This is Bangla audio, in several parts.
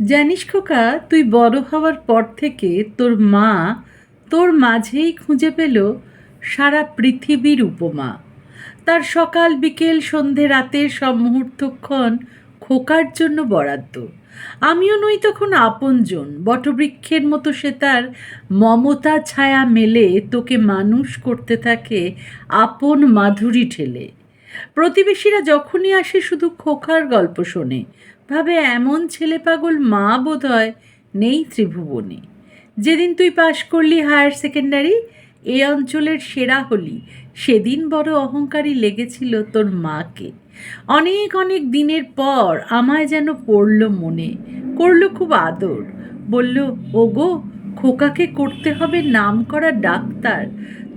জানিস খোকা, তুই বড় হওয়ার পর থেকে তোর মা তোর মাঝেই খুঁজে পেল সারা পৃথিবীর উপমা। তার সকাল, বিকেল, সন্ধে, রাতের সব মুহূর্তক্ষণ খোকার জন্য বরাদ্দ। আমিও নই তখন আপনজন, বটবৃক্ষের মতো সে তার মমতা ছায়া মেলে তোকে মানুষ করতে থাকে আপন মাধুরী ঠেলে। প্রতিবেশীরা যখনই আসে শুধু খোকার গল্প শোনে ভাবে এমন ছেলে পাগল মা বোধ হয় নেই ত্রিভুবনে। যেদিন তুই পাশ করলি হায়ার সেকেন্ডারি, এ অঞ্চলের সেরা হলি। সেদিন বড় অহংকারী লেগেছিল তোর মাকে। অনেক অনেক দিনের পর আমায় যেন পড়ল মনে, করল খুব আদর। বলল, ওগো, খোকাকে করতে হবে নাম করা ডাক্তার।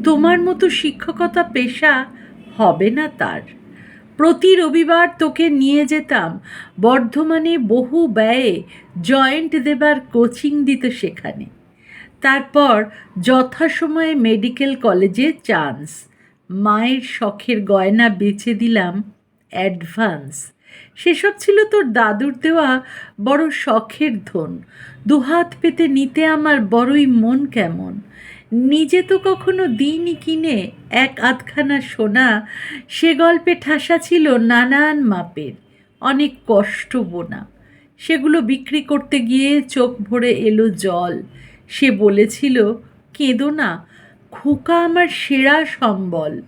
তোমার মতো শিক্ষকতা পেশা হবে না তার। প্রতি রবিবার তোকে নিয়ে যেতাম। বর্ধমানে বহু ব্যয়ে জয়েন্ট দেবার কোচিং দিত সেখানে। তারপর যথাসময়ে মেডিকেল কলেজে চান্স। মায়ের শখের গয়না বেচে দিলাম অ্যাডভান্স। সেসব ছিল তোর দাদুর দেওয়া বড় শখের ধন। দুহাত পেতে নিতে আমার বড়ই মন কেমন। নিজে তো কখনো দিইনি কিনে। এক আধখানা সোনা, সে গল্পে ঠাসা ছিল নানান মাপের। অনেক কষ্ট বোনা। সেগুলো বিক্রি করতে গিয়ে চোখ ভরে এলো জল। সে বলেছিল, কেঁদো না, খোকা আমার সেরা সম্বল।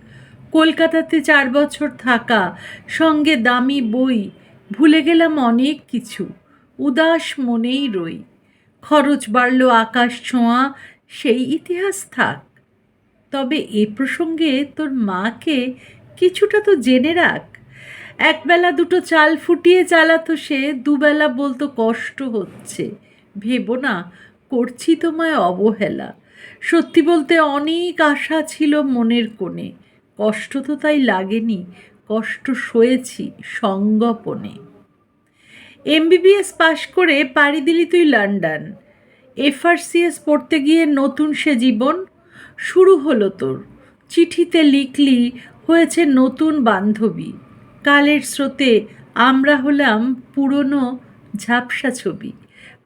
কলকাতাতে চার বছর থাকা, সঙ্গে দামি বই, ভুলে গেলাম অনেক কিছু। উদাস মনেই রই। খরচ বাড়ল আকাশ ছোঁয়া সেই ইতিহাস থাক। তবে এ প্রসঙ্গে তোর মাকে কিছুটা তো জেনে রাখ। একবেলা দুটো চাল ফুটিয়ে চালাতো সে, দুবেলা বলতো কষ্ট হচ্ছে। ভেবো না, করছি তোমায় অবহেলা। সত্যি বলতে অনেক আশা ছিল মনের কোণে। কষ্ট তো তাই লাগেনি, কষ্ট সয়েছি সঙ্গপনে। এমবিবিএস পাশ করে পাড়ি দিলি তুই লন্ডন। এফআরসিএস পড়তে গিয়ে নতুন সে জীবন শুরু হলো তোর। চিঠিতে লিখলি, হয়েছে নতুন বান্ধবী। কালের স্রোতে আমরা হলাম পুরনো ঝাপসা ছবি।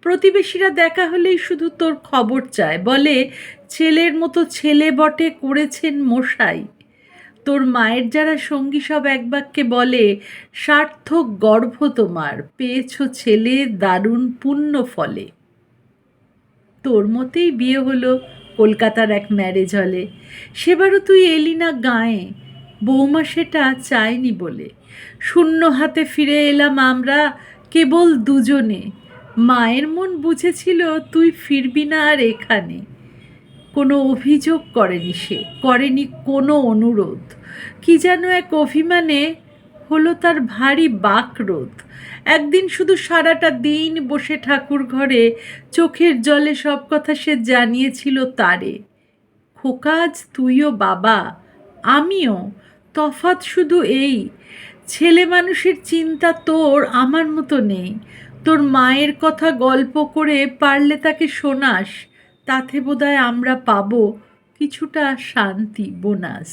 প্রতিবেশীরা দেখা হলেই শুধু তোর খবর চায়। বলে, ছেলের মতো ছেলে বটে করেছেন মশাই। তোর মায়ের যারা সঙ্গী সব এক বাক্যে বলে, সার্থক গর্ভ তোমার, পেয়েছ ছেলে দারুণ পুণ্য ফলে। তোর মতেই বিয়ে হলো কলকাতার এক ম্যারেজ হলে সেবারও তুই এলি না গায়ে, বৌমা সেটা চায়নি বলে। শূন্য হাতে ফিরে এলাম আমরা কেবল দুজনে। মায়ের মন বুঝেছিল তুই ফিরবি না আর এখানে। কোনো অভিযোগ করেনি সে, করেনি কোনো অনুরোধ। কি যেন এক অভিমানে হলো তার ভারী বাকরোধ একদিন শুধু সারাটা দিন বসে ঠাকুর ঘরে চোখের জলে সব কথা সে জানিয়েছিল তারে। খোকাজ, তুইও বাবা, আমিও, তফাৎ শুধু এই, ছেলে মানুষের চিন্তা তোর আমার মতো নেই। তোর মায়ের কথা গল্প করে পারলে তাকে শোনাস, তাতে বোধহয় আমরা পাবো কিছুটা শান্তি, বোনাস।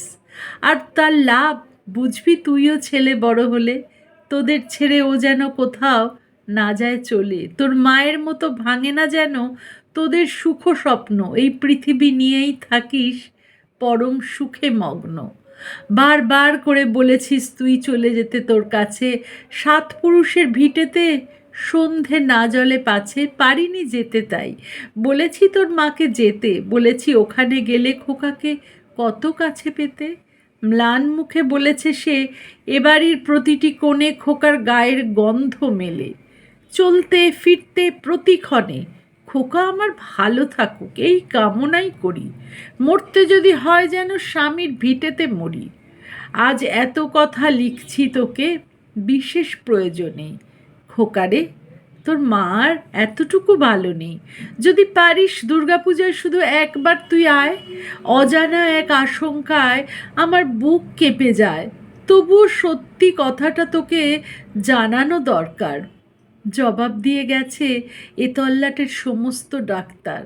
আর তার লাভ বুঝবি তুইও ছেলে বড় হলে, তোদের ছেড়ে ও যেন কোথাও না যায় চলে। তোর মায়ের মতো ভাঙে না যেন তোদের সুখ স্বপ্ন, এই পৃথিবী নিয়েই থাকিস পরম সুখে মগ্ন। বারবার করে বলেছিস তুই চলে যেতে তোর কাছে, সাত পুরুষের ভিটেতে সন্ধে না জলে পাছে, পারিনি যেতে তাই। বলেছি তোর মাকে যেতে, বলেছি ওখানে গেলে খোকাকে কত কাছে পেতে ম্লান মুখে বলেছে সে, এবাড়ির প্রতিটি কোণে খোকার গায়ের গন্ধ মেলে। চলতে, ফিরতে, প্রতিক্ষণে খোকা আমার ভালো থাকুক, এই কামনাই করি। মরতে যদি হয় যেন স্বামীর ভিটেতে মরি। আজ এত কথা লিখছি তোকে, বিশেষ প্রয়োজনেই খোকারে তোর মার এতটুকু ভালো নেই। যদি পারিস দুর্গাপূজায় শুধু একবার তুই আয়, অজানা এক আশঙ্কায় আমার বুক কেঁপে যায়। তবুও সত্যি কথাটা তোকে জানানো দরকার। জবাব দিয়ে গেছে এ তল্লাটের সমস্ত ডাক্তার।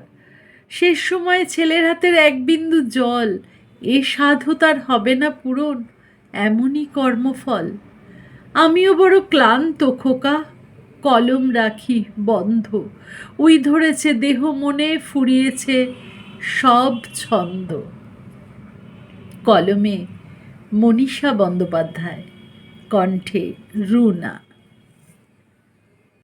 শেষ সময়ে ছেলের হাতের এক বিন্দু জল, এ সাধু তার হবে না পূরণ, এমনই কর্মফল। আমিও বড় ক্লান্ত খোকা কলম রাখি বন্ধ। উই ধরেছে দেহ মনে, ফুরিয়েছে সব ছন্দ। কলমে মনীষা বন্দ্যোপাধ্যায়, কণ্ঠে রুনা।